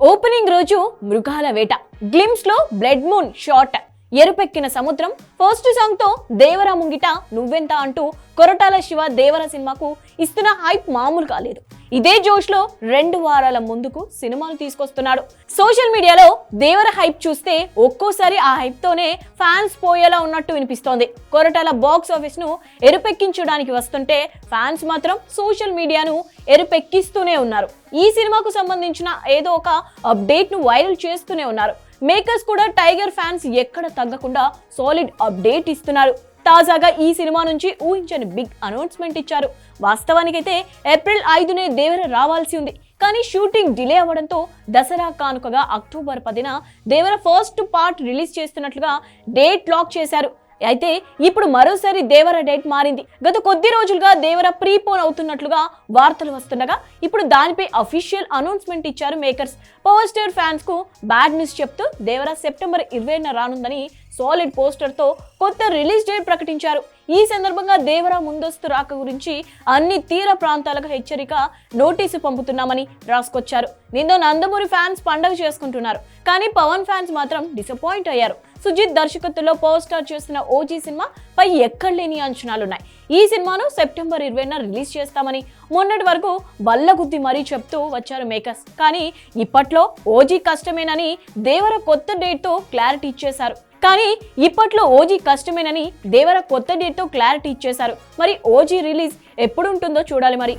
Opening రోజు మృగాల వేట. గ్లిమ్స్లో బ్లడ్ మూన్ షాట్. ఎరుపెక్కిన సముద్రం. ఫస్ట్ సాంగ్తో దేవర ముంగిట నువ్వెంత అంటూ కొరటాల శివ దేవర సినిమాకు ఇస్తున్న హైప్ మామూలు కాలేదు. ఇదే జోష్లో రెండు వారాల ముందుకు సినిమాలు తీసుకొస్తున్నాడు. సోషల్ మీడియాలో దేవర హైప్ చూస్తే ఒక్కోసారి ఆ హైప్ తోనే ఫ్యాన్స్ పోయేలా ఉన్నట్టు వినిపిస్తోంది. కొరటాల బాక్స్ ఆఫీస్ను ఎరుపెక్కించడానికి వస్తుంటే ఫ్యాన్స్ మాత్రం సోషల్ మీడియాను ఎరుపెక్కిస్తూనే ఉన్నారు. ఈ సినిమాకు సంబంధించిన ఏదో ఒక అప్డేట్ను వైరల్ చేస్తూనే ఉన్నారు. మేకర్స్ కూడా టైగర్ ఫ్యాన్స్ ఎక్కడ తగ్గకుండా సాలిడ్ అప్డేట్ ఇస్తున్నారు. తాజాగా ఈ సినిమా నుంచి ఊహించని బిగ్ అనౌన్స్మెంట్ ఇచ్చారు. వాస్తవానికైతే ఏప్రిల్ ఐదునే దేవర రావాల్సి ఉంది. కానీ షూటింగ్ డిలే అవ్వడంతో దసరా కానుకగా అక్టోబర్ పదిన దేవర ఫస్ట్ పార్ట్ రిలీజ్ చేస్తున్నట్లుగా డేట్ లాక్ చేశారు. అయితే ఇప్పుడు మరోసారి దేవర డేట్ మారింది. గత కొద్ది రోజులుగా దేవర ప్రీపోన్ అవుతున్నట్లుగా వార్తలు వస్తుండగా ఇప్పుడు దానిపై అఫీషియల్ అనౌన్స్మెంట్ ఇచ్చారు మేకర్స్. పవర్ స్టార్ ఫ్యాన్స్కు బ్యాడ్ న్యూస్ చెప్తూ దేవర సెప్టెంబర్ ఇరవైన రానుందని సాలిడ్ పోస్టర్తో కొత్త రిలీజ్ డేట్ ప్రకటించారు. ఈ సందర్భంగా దేవర ముందస్తు రాక గురించి అన్ని తీర ప్రాంతాలకు హెచ్చరిక నోటీసు పంపుతున్నామని రాసుకొచ్చారు. దీంతో నందమూరి ఫ్యాన్స్ పండగ చేసుకుంటున్నారు. కానీ పవన్ ఫ్యాన్స్ మాత్రం డిసప్పాయింట్ అయ్యారు. సుజిత్ దర్శకత్వంలో పవర్ స్టార్ చేస్తున్న ఓజీ సినిమా పై ఎక్కడలేని అంచనాలున్నాయి. ఈ సినిమాను సెప్టెంబర్ ఇరవైన రిలీజ్ చేస్తామని మొన్నటి వరకు బల్లగుద్ది మరీ చెప్తూ వచ్చారు మేకర్స్. కానీ ఇప్పట్లో ఓజీ కష్టమేనని దేవర కొత్త డేట్తో క్లారిటీ ఇచ్చేశారు. కానీ ఇప్పట్లో ఓజీ కష్టమేనని దేవర కొత్త డేట్తో క్లారిటీ ఇచ్చేశారు. మరి ఓజీ రిలీజ్ ఎప్పుడు ఉంటుందో చూడాలి మరి.